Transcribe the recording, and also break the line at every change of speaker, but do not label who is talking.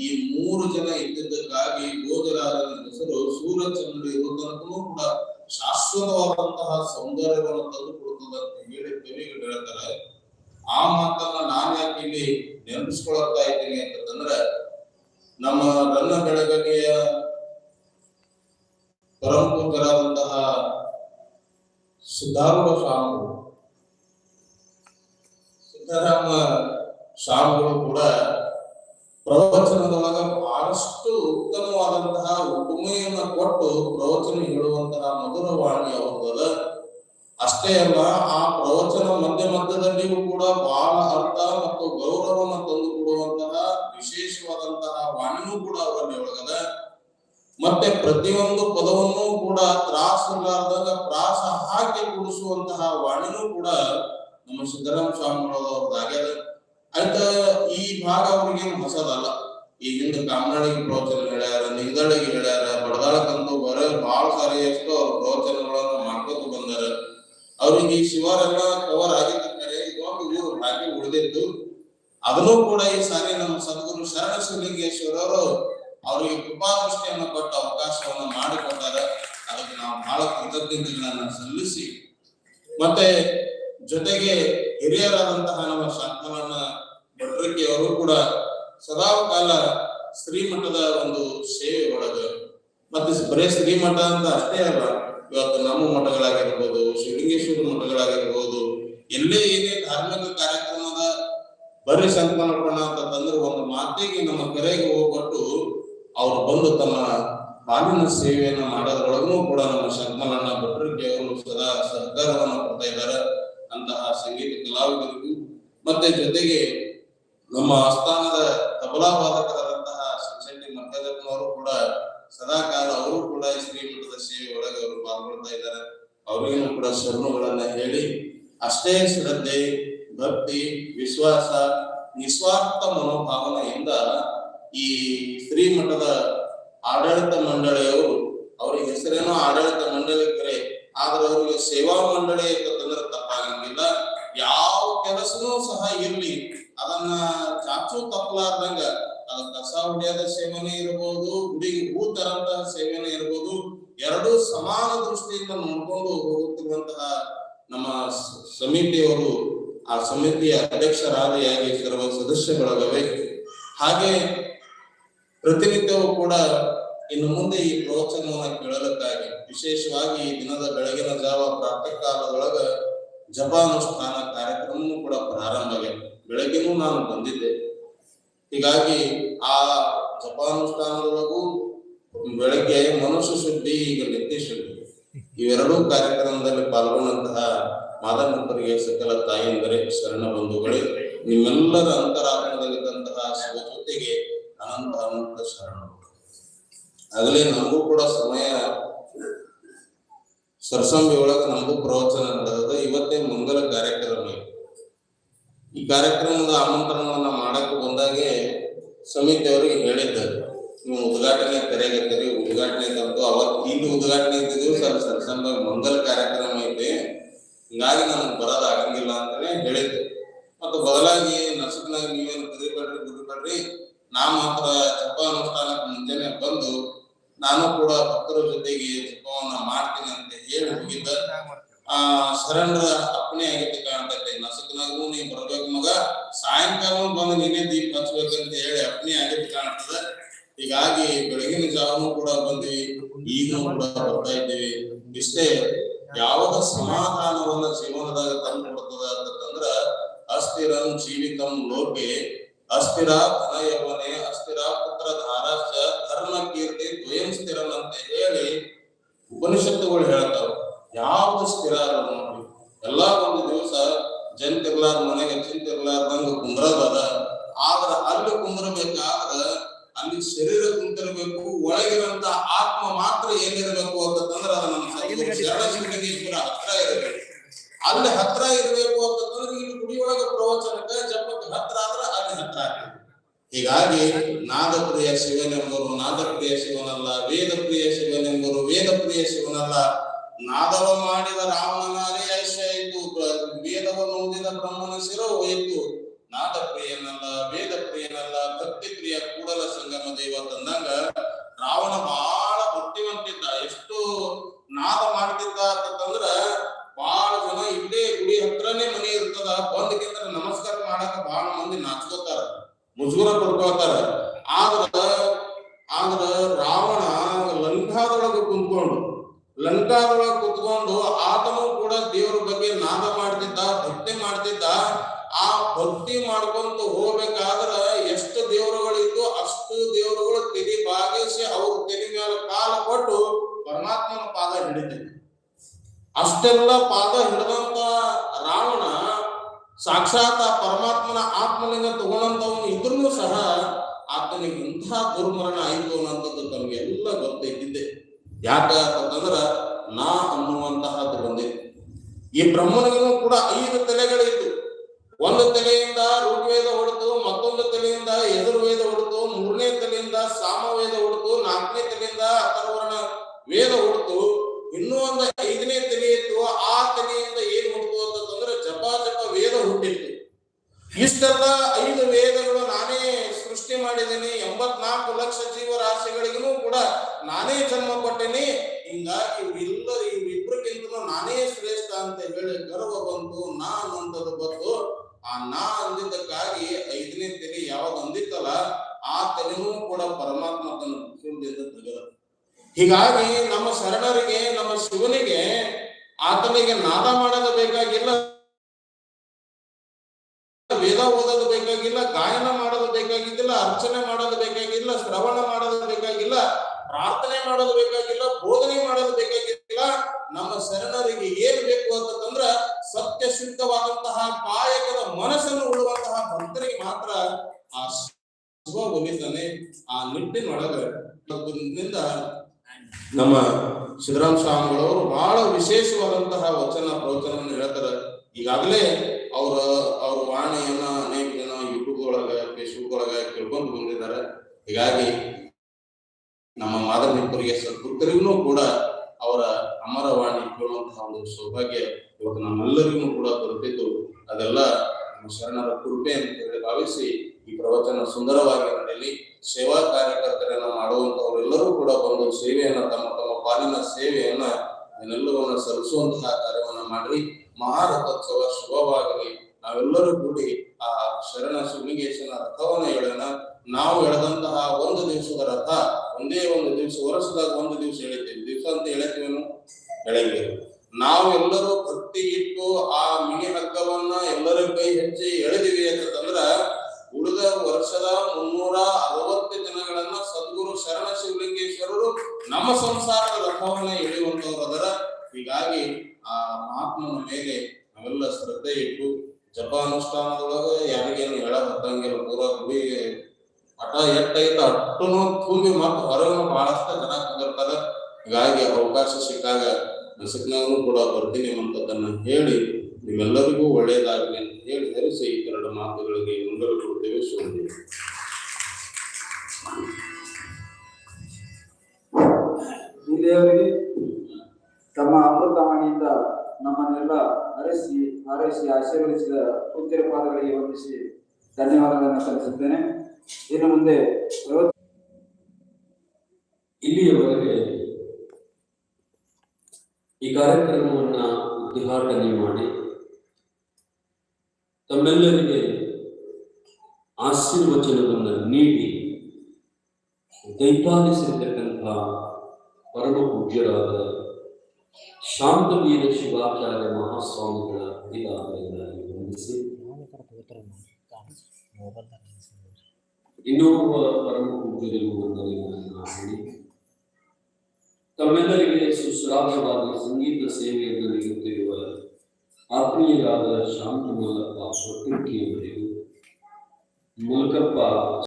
ಈ ಮೂರು ಜನ ಇದ್ದಿದ್ದಕ್ಕಾಗಿ ಗೋಜರಾಜನ ಹೆಸರು ಸೂರ್ಯಚಂದ್ರ ಇರುವುದಕ್ಕೂ ಕೂಡ ಶಾಶ್ವತವಾದಂತಹ ಸೌಂದರ್ಯವನ್ನು ತಂದು ಕೊಡುತ್ತದೆ ಹೇಳಿ ಕವಿಗಳು ಹೇಳ್ತಾರೆ. ಆ ಮಾತನ್ನ ನಾನು ಯಾಕೆ ಇಲ್ಲಿ ನೆನಪಿಸ್ಕೊಳ್ತಾ ಇದ್ದೀನಿ ಅಂತಂದ್ರೆ, ನಮ್ಮ ರನ್ನ ಬೆಳಗಲಿಯ ಪರಮಪೂಜ್ಯರಾದಂತಹ ಸಿದ್ಧಾರೂಢ ಸ್ವಾಮಿಗಳು ಸಿದ್ದರಾಮ ಸ್ವಾಮಿಗಳು ಕೂಡ ಪ್ರವಚನದೊಳಗ ಬಹಳಷ್ಟು ಉತ್ತಮವಾದಂತಹ ಉಪಮೆಯನ್ನ ಕೊಟ್ಟು ಪ್ರವಚನ ಹೇಳುವಂತಹ ಮಧುರ ವಾಣಿ ಅವ್ರದದ. ಅಷ್ಟೇ ಅಲ್ಲ, ಆ ಪ್ರವಚನ ಮಧ್ಯ ಮಧ್ಯದಲ್ಲಿಯೂ ಕೂಡ ಬಹಳ ಅರ್ಥ ಮತ್ತು ಗೌರವವನ್ನು ತಂದು ಕೊಡುವಂತಹ ವಿಶೇಷವಾದಂತಹ ವಾಣಿಯೂ ಕೂಡ ಅವರಲ್ಲಿ ಒಳಗದ. ಮತ್ತೆ ಪ್ರತಿಯೊಂದು ಪದವನ್ನು ಕೂಡ ತ್ರಾಸ ಪ್ರಾಸ ಹಾಕಿ ಕೂಡಿಸುವಂತಹ ವಾಣಿನೂ ಕೂಡ ನಮ್ಮ ಸಿದ್ದರಾಮ ಸ್ವಾಮಿಗಳವ್ರದ್ದಾಗ್ಯದ ಆಯ್ತ ಈ ಭಾಗ ಅವ್ರಿಗೇನು ಹೊಸದಲ್ಲ. ಈ ಹಿಂದೆ ಕಾಮನಾಡಿಗೆ ಪ್ರವಚನ ಹೇಳ್ಯಾರ ನಿಂದಳಿಗೆ ಹೇಳ್ಯಾರ, ಬಡದಾಳಕ್ಕಂತೂ ಬರೋ ಬಹಳ ಸಾರಿ ಎಷ್ಟು ಅವ್ರ ಪ್ರವಚನಗಳನ್ನ ಮಾಡ್ಕೊತ ಬಂದಾರ. ಅವ್ರಿಗೆ ಈ ಶಿವರೆಲ್ಲ ಕವರ್ ಆಗಿದ್ದ ಕರೆ ಇದೊಂದು ಊರು ಬಾಕಿ ಉಳಿದಿತ್ತು ಅದನ್ನು ಕೂಡ ಈ ಸಾರಿ ನಮ್ಮ ಸದ್ಗುರು ಶರಣ ಶಿವಲಿಂಗೇಶ್ವರರು ಅವರಿಗೆ ಕೃಪಾದೃಷ್ಟಿಯನ್ನು ಕೊಟ್ಟ ಅವಕಾಶವನ್ನು ಮಾಡಿಕೊಟ್ಟಾರ. ಅದಕ್ಕೆ ನಾವು ಬಹಳ ಕೃತಜ್ಞತೆಗಳನ್ನ ಸಲ್ಲಿಸಿ. ಮತ್ತೆ ಜೊತೆಗೆ ಹಿರಿಯರಾದಂತಹ ನಮ್ಮ ಶಾಂತನನ್ನ ಭಟ್ರಕ್ಕೆ ಅವರು ಕೂಡ ಸದಾ ಕಾಲ ಶ್ರೀಮಠದ ಒಂದು ಸೇವೆ ಒಳಗ ಮತ್ತೆ ಬರೇ ಶ್ರೀಮಠ ಅಂತ ಅಷ್ಟೇ ಅಲ್ಲ, ಇವತ್ತು ನಮ್ಮ ಮಠಗಳಾಗಿರ್ಬೋದು ಶಿವಲಿಂಗೇಶ್ವರ ಮಠಗಳಾಗಿರ್ಬೋದು, ಎಲ್ಲೇ ಏನೇ ಧಾರ್ಮಿಕ ಕಾರ್ಯಕ್ರಮದ ಬರಿ ಸಂಕಲ್ಪಣ ಅಂತ ತಂದ್ರೆ ಒಂದು ಮಾತಿಗೆ ನಮ್ಮ ಕರೆಗೆ ಹೋಗ್ಬಿಟ್ಟು ಅವ್ರು ಬಂದು ತಮ್ಮ ಪಾಲಿನ ಸೇವೆಯನ್ನ ಮಾಡೋದ್ರೊಳಗೂ ಕೂಡ ನಮ್ಮ ಶಂಕರಣ್ಣ ಭಟ್ರಿಗೆ ಅವರು ಸದಾ ಸಹಕಾರವನ್ನು ಕೊಡ್ತಾ ಇದ್ದಾರೆ. ಅಂತಹ ಸಂಗೀತ ಕಲಾವಿದರಿಗೂ ಮತ್ತೆ ಜೊತೆಗೆ ನಮ್ಮ ಆಸ್ಥಾನದ ತಬಲಾ ವಾದಕರಾದಂತಹ ಶಿಕ್ಷಣಿ ಮಕ್ಕಳಪ್ಪನವರು ಕೂಡ ಸದಾ ಕಾಲ ಅವರು ಕೂಡ ಶ್ರೀಮಠದ ಸೇವೆ ಒಳಗೆ ಅವರು ಪಾಲ್ಗೊಳ್ತಾ ಇದ್ದಾರೆ. ಅವರಿಗೂ ಕೂಡ ಶರಣುಗಳನ್ನ ಹೇಳಿ ಅಷ್ಟೇ ಶ್ರದ್ಧೆ, ಭಕ್ತಿ, ವಿಶ್ವಾಸ, ನಿಸ್ವಾರ್ಥ ಮನೋಭಾವನೆಯಿಂದ ಈ ಶ್ರೀಮಠದ ಆಡಳಿತ ಮಂಡಳಿಯವರು ಅವ್ರಿಗೆ ಹೆಸರೇನೋ ಆಡಳಿತ ಮಂಡಳಿ ಕರೆ, ಆದ್ರೆ ಅವರಿಗೆ ಸೇವಾ ಮಂಡಳಿ ಅಂತಂದ್ರೆ ತಪ್ಪಾಗಂಗಿಲ್ಲ ಯಾವ ಕೆಲಸನೂ ಸಹ ಇರ್ಲಿ. ಅದನ್ನ ಚಾಚು ತಪ್ಪಲಾರ್ದಂಗ ಅದು ಕಸ ಹೊಡೆಯದ ಸೇವನೆ ಇರಬಹುದು ಗುಡಿಗೆ ಹೂ ತರಂತಹ ಸೇವನೆ ಇರಬಹುದು ಎರಡೂ ಸಮಾನ ದೃಷ್ಟಿಯಿಂದ ನೋಡ್ಕೊಂಡು ಹೋಗುತ್ತಿರುವಂತಹ ನಮ್ಮ ಸಮಿತಿಯವರು, ಆ ಸಮಿತಿಯ ಅಧ್ಯಕ್ಷರಾದಿಯಾಗಿ ಕೆಲವು ಸದಸ್ಯಗಳಾಗವೆ ಹಾಗೆ ಪ್ರತಿನಿತ್ಯವೂ ಕೂಡ ಇನ್ನು ಮುಂದೆ ಈ ಪ್ರವಚನವನ್ನು ಕೇಳಲಿಕ್ಕಾಗಿ ವಿಶೇಷವಾಗಿ ದಿನದ ಬೆಳಗಿನ ಜಾವ ಪ್ರಾತಃ ಕಾಲದೊಳಗ ಜಪಾನುಷ್ಠಾನ ಕಾರ್ಯಕ್ರಮವೂ ಕೂಡ ಪ್ರಾರಂಭ ಆಗಿದೆ ಬೆಳಗ್ಗೆನೂ ನಾನು ಬಂದಿದ್ದೆ. ಹೀಗಾಗಿ ಆ ಜಪಾನುಷ್ಠಾನದೊಳಗೂ ಬೆಳಗ್ಗೆ ಮನುಷ್ಯ ಶುದ್ಧಿ, ಈಗ ವ್ಯಕ್ತಿ ಶುದ್ಧಿ. ಇವೆರಡೂ ಕಾರ್ಯಕ್ರಮದಲ್ಲಿ ಪಾಲ್ಗೊಂಡಂತಹ ಮಾದನಪ್ಪರಿಗೆ ಸಕಲ ತಾಯಂದರೆ, ಶರಣ ಬಂಧುಗಳೇ, ನಿಮ್ಮೆಲ್ಲರ ಅಂತರಾತ್ಮದಲ್ಲಿದ್ದಂತಹ ಶಿವ ಜೊತೆಗೆ ಅನಂತ ಅನಂತ ಶರಣ. ಆಗಲೇ ನಮಗೂ ಕೂಡ ಸಮಯ ಸರ್ಸಂಬಿ ಒಳಗ ನಮಗೂ ಪ್ರವಚನ ನಡೆದದ. ಇವತ್ತೇ ಮಂಗಲ ಕಾರ್ಯಕ್ರಮ ಈ ಕಾರ್ಯಕ್ರಮದ ಆಮಂತ್ರಣವನ್ನ ಮಾಡಕ್ಕೆ ಬಂದಾಗೆ ಸಮಿತಿಯವರಿಗೆ ಹೇಳಿದ್ದಾರೆ. ನೀವು ಉದ್ಘಾಟನೆ ಕರೆಗತ್ತೀರಿ ಉದ್ಘಾಟನೆ ತಂದು ಅವತ್ತು ಇಲ್ಲಿ ಉದ್ಘಾಟನೆ ಇದ್ದಿದ್ದು ಸರ್ ಸರ್ಸಂಬ ಮಂಗಲ ಕಾರ್ಯಕ್ರಮ ಐತೆ. ಹಿಂಗಾಗಿ ನಮ್ಗೆ ಬರೋದ್ ಆಗಂಗಿಲ್ಲ ಅಂತಾನೆ ಹೇಳಿದ್ದೆ ಮತ್ತು ಬದಲಾಗಿ ನಸುಕ್ನಾಗ ನೀವೇನು ಕರಿಬೇಡ್ರಿ ಬಿಡಬೇಡ್ರಿ ನಾ ಮಾತ್ರ ಚಪ್ಪ ಅನುಷ್ಠಾನಕ್ಕೆ ಮುಂಚೆನೆ ಬಂದು ನಾನು ಕೂಡ ಭಕ್ತರ ಜೊತೆಗೆ ಜಪವನ್ನ ಮಾಡ್ತೀನಿ ಅಂತ ಹೇಳಿ ಹೋಗಿದ್ದ ಆ ಶರಣರ ಅಪ್ಪಣೆ ಆಗೈತಿ ಕಾಣ್ತೈತೆ. ನಸುಕನಾಗೂ ನೀ ಬರ್ಬೇಕು ಮಗ. ಸಾಯಂಕಾಲ ಬಂದು ನೀನೇ ದೀಪ ಹಚ್ಬೇಕಂತ ಹೇಳಿ ಅಪ್ಪಣೆ ಆಗೈತಿ ಕಾಣ್ತದ. ಹೀಗಾಗಿ ಬೆಳಗಿನ ಜಾವನು ಕೂಡ ಬಂದ್ವಿ. ಈಗ ಕೂಡ ಬರ್ತಾ ಇದ್ದೀವಿ. ಇಷ್ಟೇ ಯಾವಾಗ ಸಮಾಧಾನವನ್ನ ಜೀವನದಾಗ ತಂದು ಕೊಡ್ತದ ಅಂತಂದ್ರ ಅಸ್ಥಿರಂ ಜೀವಿತಂ ಲೋಕೆ ಅಸ್ಥಿರ ಧನ ಯೌವನೆ ಅಸ್ಥಿರ ಪುತ್ರ ಧಾರಾಶ ಧರ್ಮ ಕೀರ್ತಿ ದ್ವಯಂ ಸ್ಥಿರಂ ಅಂತ ಹೇಳಿ ಉಪನಿಷತ್ತುಗಳು ಹೇಳ್ತಾವ ಯಾವ್ದು ಸ್ಥಿರ ನೋಡ್ರಿ ಎಲ್ಲಾ ಒಂದು ದಿವಸ ಜಂತಿರ್ಲಾರ ಮನೆಗೆ ಚಿಂತಿರ್ಲಾರ್ದಂಗ ಕುಂದ್ರದ ಆದ್ರ ಅಲ್ಲಿ ಕುಂದ್ರಬೇಕಾದ್ರ ಅಲ್ಲಿ ಶರೀರ ಕುಂತಿರ್ಬೇಕು ಒಳಗಿರಂತ ಆತ್ಮ ಮಾತ್ರ ಏನಿರ್ಬೇಕು ಅಂತಂದ್ರ ಅದು ನಮ್ಮ ಶರಣ ಶಿವಲಿಂಗೇಶ್ವರ ಹತ್ರ ಇರಬೇಕು. ಅಲ್ಲಿ ಹತ್ರ ಇರ್ಬೇಕು ಅಂತಂದ್ರೆ ಇಲ್ಲಿ ಗುಡಿಯೊಳಗ ಪ್ರವಚನಕ್ಕೆ ಜಪಕ್ಕೆ ಹತ್ರ ಆದ್ರ ಅಲ್ಲಿ ಹತ್ರ ಆಗ್ಬೇಕು ಹೀಗಾಗಿ ನಾದಪ್ರಿಯ ಶಿವನೆಂಬರು ನಾದಪ್ರಿಯ ಶಿವನಲ್ಲ ವೇದ ಪ್ರಿಯ ಶಿವನೆಂಬರು ವೇದ ಪ್ರಿಯ ಶಿವನಲ್ಲ, ನಾದವ ಮಾಡಿದ ರಾಮನ ನಾರಿ ಐಶ್ಯ ವೇದವ ನೋಡಿದ ಬ್ರಹ್ಮನ ಶಿರವು ಇತ್ತು ನಾದ ಪ್ರಿಯನಲ್ಲ ವೇದ ಪ್ರಿಯನಲ್ಲ ಭಕ್ತಿ ಪ್ರಿಯ ಕೂಡಲ ಸಂಗಮ ದೇವ ತಂದಂಗ ರಾವಣ ಬಹಳ ಭಕ್ತಿವಂತಿದ್ದ ಎಷ್ಟು ನಾದ ಮಾಡ್ತಿದ್ದ ಅಂತಂದ್ರ ಬಹಳ ಜನ ಇಲ್ಲೇ ಗುಡಿ ಹತ್ರನೇ ಮನೆ ಇರ್ತದ ಬಂದ್ಕಿಂತ ನಮಸ್ಕಾರ ಮಾಡಾಕ ಬಹಳ ಮಂದಿ ನಾಚ್ಕೋತಾರ ಮುಜುಗರ ಪಡ್ಕೋತಾರ ಆದ್ರ ಆದ್ರ ರಾವಣ ಲಂಕಾದೊಳಗ ಕುಂತ್ಕೊಂಡು ಲಂಕಾದೊಳಗ ಕುತ್ಕೊಂಡು ಆತನು ಕೂಡ ದೇವರ ಬಗ್ಗೆ ನಾದ ಮಾಡ್ತಿದ್ದ, ಭಕ್ತಿ ಮಾಡ್ತಿದ್ದ. ಆ ಭಕ್ತಿ ಮಾಡ್ಕೊಂತ ಹೋಗ್ಬೇಕಾದ್ರ ಎಷ್ಟು ದೇವರುಗಳಿದ್ದು ಅಷ್ಟು ದೇವರುಗಳು ತೆರಿ ಬಾಗಿಸಿ ಅವ್ರ ತೆರಿ ಮೇಲೆ ಕಾಲ ಕೊಟ್ಟು ಪರಮಾತ್ಮನ ಪಾದ ಹಿಡಿತಿದ್ದ ಅಷ್ಟೆಲ್ಲ ಪಾದ ಹಿಡಿದಂತ ರಾವಣ ಸಾಕ್ಷಾತ್ ಪರಮಾತ್ಮನ ಆತ್ಮಲಿಂಗ ತಗೊಂಡಂತವನು ಇದ್ರೂ ಸಹ ಆತನಿಗೆ ಇಂತಹ ದುರ್ಮರಣ ಆಯಿತು ಅನ್ನೋಂಥದ್ದು ತಮಗೆಲ್ಲ ಗೊತ್ತೈತಿದ್ದೆ. ಯಾಕ ಅಂತಂದ್ರ ನಾ ಅನ್ನುವಂತಹದ್ದು ಬಂದಿದೆ ಈ ಬ್ರಹ್ಮನಿಗೂ ಕೂಡ ಐದು ತಲೆಗಳಿದ್ದು. ಒಂದು ತಲೆಯಿಂದ ಋಗ್ವೇದ ಹೊಡೆದು ಮತ್ತೊಂದು ತಲೆಯಿಂದ ಎದುರ್ವೇದ ಹೊಡೆದು ಮೂರನೇ ತಲೆಯಿಂದ ಸಾಮವೇದ ಹೊಡೆದು ನಾಲ್ಕನೇ ತಲೆಯಿಂದ ಅಥರ್ವರ್ಣ ವೇದ ಹೊಡೆದು ಇನ್ನೂ ಒಂದು ಐದನೇ ತಲೆ ಇತ್ತು. ಆ ತಲೆಯಿಂದ ಏನ್ ಹೊಡ್ತು ಅಂತಂದ್ರೆ ಜಪ ಜಪ, ವೇದ ಹುಟ್ಟಿತ್ತು. ಇಷ್ಟೆಲ್ಲ ಐದು ವೇದಗಳು ನಾನೇ ಸೃಷ್ಟಿ ಮಾಡಿದ್ದೀನಿ. ಎಂಬತ್ನಾಲ್ಕು ಲಕ್ಷ ಜೀವರಾಶಿಗಳಿಗೂ ಕೂಡ ನಾನೇ ಜನ್ಮ ಕೊಟ್ಟೇನಿ ಹಿಂಗಾಗಿ ಇವೆಲ್ಲರೂ ಇವ್ರಿಬ್ರಿಗಿಂತ ನಾನೇ ಶ್ರೇಷ್ಠ ಅಂತ ಹೇಳಿ ಗರ್ವ ಬಂತು, ನಾ ಅನ್ನೋಂಥದ್ದು ಬಂತು. ಆ ನಾ ಅಂದಿದ್ದಕ್ಕಾಗಿ ಐದನೇ ತಲೆ ಯಾವಾಗ ಅಂದಿತ್ತಲ್ಲ, ಆ ತಲೆನೂ ಕೂಡ ಪರಮಾತ್ಮ ತನ್ನ ಕುಟುಂಬದಿಂದ ತೆಗೆದ ಹೀಗಾಗಿ ನಮ್ಮ ಶರಣರಿಗೆ, ನಮ್ಮ ಶಿವನಿಗೆ, ಆತನಿಗೆ ನಾದ ಮಾಡೋದು ಬೇಕಾಗಿಲ್ಲ, ವೇದ ಓದೋದು ಬೇಕಾಗಿಲ್ಲ, ಗಾಯನ ಮಾಡೋದು ಬೇಕಾಗಿದ್ದಿಲ್ಲ, ಅರ್ಚನೆ ಮಾಡೋದು ಬೇಕಾಗಿಲ್ಲ, ಶ್ರವಣ ಮಾಡೋದು ಬೇಕಾಗಿಲ್ಲ ಪ್ರಾರ್ಥನೆ ಮಾಡೋದು ಬೇಕಾಗಿಲ್ಲ, ಬೋಧನೆ ಮಾಡೋದು ಬೇಕಾಗಿಲ್ಲ. ನಮ್ಮ ಶರಣರಿಗೆ ಏನ್ ಬೇಕು ಅಂತಂದ್ರ ಸತ್ಯ ಶುದ್ಧವಾದಂತಹ ಕಾಯಕದ ಮನಸ್ಸನ್ನು ಉಳುವಂತಹ ಭಕ್ತರಿಗೆ ಮಾತ್ರ ಆ ಶುಭ ಒಲಿತಾನೆ ಆ ನಿಟ್ಟಿನೊಳಗ ನಿಂದ ನಮ್ಮ ಸಿದ್ದರಾಮ ಸ್ವಾಮಿಗಳವರು ಬಹಳ ವಿಶೇಷವಾದಂತಹ ವಚನ ಪ್ರವಚನವನ್ನು ಹೇಳ್ತಾರೆ. ಈಗಾಗಲೇ ಅವ್ರ ಅವ್ರ ವಾಣಿಯನ್ನ ಅನೇಕ ಜನ ಯೂಟ್ಯೂಬ್ ಒಳಗ ಫೇಸ್ಬುಕ್ ಒಳಗ ಕೇಳ್ಕೊಂಡು ಬಂದಿದ್ದಾರೆ. ಹೀಗಾಗಿ ನಮ್ಮ ಮಾದರಿಪುರಿಗೆ ಸದ್ಭಕ್ತರಿಗೂ ಕೂಡ ಅವರ ಅಮರವಾಣಿ ಕೇಳುವಂತಹ ಒಂದು ಸೌಭಾಗ್ಯ ಇವತ್ತು ನಮ್ಮೆಲ್ಲರಿಗೂ ಕೂಡ ದೊರೆತಿದ್ದು ಅದೆಲ್ಲ ಶರಣರ ಕೃಪೆ ಅಂತ ಹೇಳಿ ಭಾವಿಸಿ ಈ ಪ್ರವಚನ ಸುಂದರವಾಗಿ ನಡೆಯಲಿ. ಸೇವಾ ಕಾರ್ಯಕರ್ತರನ್ನ ಮಾಡುವಂತವರೆಲ್ಲರೂ ಕೂಡ ಬಂದು ಸೇವೆಯನ್ನ ತಮ್ಮ ತಮ್ಮ ಪಾಲಿನ ಸೇವೆಯನ್ನ ಅದನ್ನೆಲ್ಲವನ್ನ ಸಲ್ಲಿಸುವಂತಹ ಕಾರ್ಯವನ್ನ ಮಾಡಿ ಮಹಾರಥೋತ್ಸವ ಶುಭವಾಗಲಿ. ನಾವೆಲ್ಲರೂ ಕೂಡಿ ಆ ಶರಣ ಸುಮಿಗೇಶನ ರಥವನ್ನ ಎಳೆಯೋಣ. ನಾವು ಎಳೆದಂತಹ ಒಂದು ದಿವಸದ ರಥ ಒಂದೇ ಒಂದು ದಿವಸ, ವರ್ಷದಾಗ ಒಂದು ದಿವಸ ಎಳಿತೀವಿ ದಿವಸ ಅಂತ ಎಳಿತೀವೇನು ಬೆಳಗ್ಗೆ. ನಾವೆಲ್ಲರೂ ಭಕ್ತಿ ಇಟ್ಟು ಆ ಮಿನಿ ಹಗ್ಗವನ್ನ ಎಲ್ಲರ ಕೈ ಹೆಚ್ಚಿ ಎಳೆದಿವಿ ಅಂತಂದ್ರ, ಉಳಿದ ವರ್ಷದ ಮುನ್ನೂರ ಅರವತ್ತು ದಿನಗಳನ್ನ ಸದ್ಗುರು ಶರಣ ಶಿವಲಿಂಗೇಶ್ವರರು ನಮ್ಮ ಸಂಸಾರದ ರಥವನ್ನ ಎಳೆಯುವಂತವ್ರು ಅದರ. ಹೀಗಾಗಿ ಆ ಮಹಾತ್ಮನ ಮೇಲೆ ನಾವೆಲ್ಲ ಶ್ರದ್ಧೆ ಇಟ್ಟು ಜಪ ಅನುಷ್ಠಾನದೊಳಗ ಯಾರಿಗೇನು ಹೇಳ ಬರ್ತಂಗಿಲ್ಲ ಪೂರ್ವ ಗುಡಿ ಹಠ ಎಟ್ಟೈತ ಅಟ್ಟನು ತುಂಬಿ ಮತ್ತ ಹೊರಗನು ಬಹಳಷ್ಟು ಜನ ಕುಂದಿರ್ತಾರ ಹೀಗಾಗಿ ಅವಕಾಶ ಸಿಕ್ಕಾಗ ನಸಿಕ್ನಾಗೂ ಕೂಡ ಬರ್ತೀನಿ ಅಂತದನ್ನ ಹೇಳಿ ನಿಮ್ಮೆಲ್ಲರಿಗೂ ಒಳ್ಳೆಯದಾಗಲಿ ಅಂತ ಹೇಳಿ ಹರಿಸಿ ಎರಡು ಮಾತುಗಳಿಗೆ ಮುಂದಲು ಕೊಡ್ತೇವೆ. ಸೋಮಿ
ಇಲ್ಲಿಯವರೆಗೆ ತಮ್ಮ ಅಮೃತವಾಣಿಯಿಂದ ನಮ್ಮನ್ನೆಲ್ಲ ಹರಸಿ, ಹಾರೈಸಿ, ಆಶೀರ್ವದಿಸಿದ ಪೂಜ್ಯರ ಪಾದಗಳಿಗೆ ವಂದಿಸಿ ಧನ್ಯವಾದಗಳನ್ನು ಸಲ್ಲಿಸುತ್ತೇನೆ. ಇನ್ನು ಮುಂದೆ
ಇಲ್ಲಿಯವರೆಗೆ ಈ ಕಾರ್ಯಕ್ರಮವನ್ನ ಉದ್ಘಾಟನೆ ಮಾಡಿ ತಮ್ಮೆಲ್ಲರಿಗೆ ಆಶೀರ್ವಚನವನ್ನು ನೀಡಿ ದೈಪಾಲಿಸಿರ್ತಕ್ಕಂಥ ಪರಮ ಪೂಜ್ಯರಾದ ಶಾಂತವೀರ ಶಿವಾಚಾರ್ಯ ಮಹಾಸ್ವಾಮಿಗಳ ಅಧಿಕಾರಗಳನ್ನು ವಂದಿಸಿ. ಇನ್ನೋರ್ವ ಪರಮ ಪೂಜ್ಯರಿಗೂ ವಂದನೆಗಳನ್ನು ಹೇಳಿ. ತಮ್ಮೆಲ್ಲರಿಗೆ ಸುಶ್ರಾವ್ಯವಾದ ಸಂಗೀತ ಸೇವೆಯನ್ನು ನೀಡುತ್ತಿರುವ ಆತ್ಮೀಯರಾದ ಶಾಂತಮಲ್ಲಪ್ಪ ಹೊಟ್ಟಿಯವರಿಗೂ ಮೂಲಕಪ್ಪ